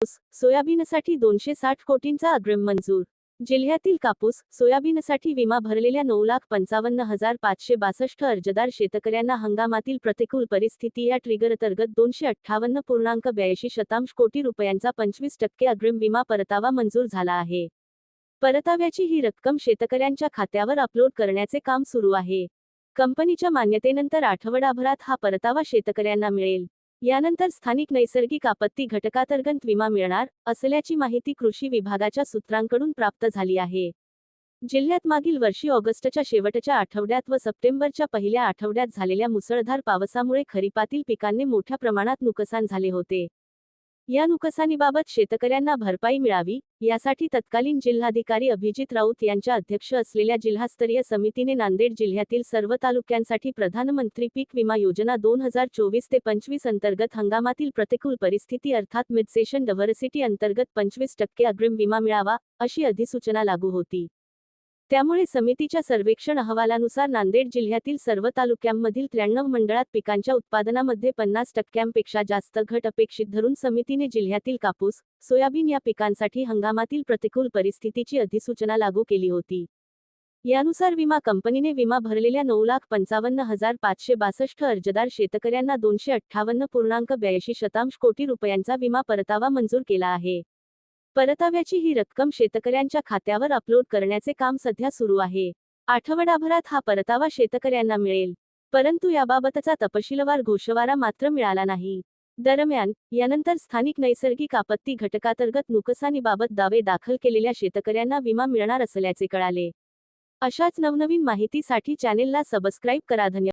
कापूस सोयाबीनसाठी दोनशे साठ कोटींचा अग्रिम मंजूर. जिल्ह्यातील कापूस सोयाबीनसाठी विमा भरलेल्या नऊ लाख पंचावन्न हजार पाचशे बासष्ट अर्जदार शेतकऱ्यांना हंगामातील प्रतिकूल परिस्थिती या ट्रिगर अंतर्गत दोनशे अठ्ठावन्न पूर्णांक ब्याऐंशी शतांश कोटी रुपयांचा पंचवीस टक्के अग्रिम विमा परतावा मंजूर झाला आहे. परताव्याची ही रक्कम शेतकऱ्यांच्या खात्यावर अपलोड करण्याचे काम सुरू आहे. कंपनीच्या मान्यतेनंतर आठवडाभरात हा परतावा शेतकऱ्यांना मिळेल. यानंतर स्थानिक नैसर्गिक आपत्ती घटकांतर्गत विमा मिळणार असल्याची माहिती कृषी विभागाच्या सूत्रांकडून प्राप्त झाली आहे. जिल्ह्यात मागील वर्षी ऑगस्टच्या शेवटच्या आठवड्यात व सप्टेंबरच्या पहिल्या आठवड्यात झालेल्या मुसळधार पावसामुळे खरीपातील पिकांनी मोठ्या प्रमाणात नुकसान झाले होते. या नुकसानीबाबत शेतकऱ्यांना भरपाई मिळावी यासाठी तत्कालीन जिल्हाधिकारी अभिजित राऊत यांच्या अध्यक्ष असलेल्या जिल्हास्तरीय समितीने नांदेड जिल्ह्यातील सर्व तालुक्यांसाठी प्रधानमंत्री पीक विमा योजना दोन हजार चोवीस ते पंचवीस अंतर्गत हंगामातील प्रतिकूल परिस्थिती अर्थात मिडसेशन डव्हर्सिटी अंतर्गत पंचवीस टक्के अग्रिम विमा मिळावा अशी अधिसूचना लागू होती. त्यामुळे समितीच्या सर्वेक्षण अहवालानुसार नांदेड जिल्ह्यातील सर्व तालुक्यांमधील त्र्याण्णव मंडळात पिकांच्या उत्पादनामध्ये पन्नास टक्क्यांपेक्षा जास्त घट अपेक्षित धरून समितीने जिल्ह्यातील कापूस सोयाबीन या पिकांसाठी हंगामातील प्रतिकूल परिस्थितीची अधिसूचना लागू केली होती. यानुसार विमा कंपनीने विमा भरलेल्या नऊ लाख पंचावन्न हजार पाचशे बासष्ट अर्जदार शेतकऱ्यांना दोनशे अठ्ठावन्न पूर्णांक ब्याऐंशी शतांश कोटी रुपयांचा विमा परतावा मंजूर केला आहे. परताव्याची ही रक्कम शेतकऱ्यांच्या खात्यावर अपलोड करण्याचे काम सध्या सुरू आहे. आठवडाभरात हा परतावा शेतकऱ्यांना मिळेल. परंतु याबाबतचा तपशीलवार घोषवारा मात्र मिळाला नाही. दरम्यान यानंतर स्थानिक नैसर्गिक आपत्ती घटकांतर्गत नुकसानीबाबत दावे दाखल केलेल्या शेतकऱ्यांना विमा मिळणार असल्याचे कळाले. अशाच नवनवीन माहितीसाठी चॅनेलला सबस्क्राईब करा. धन्यवाद.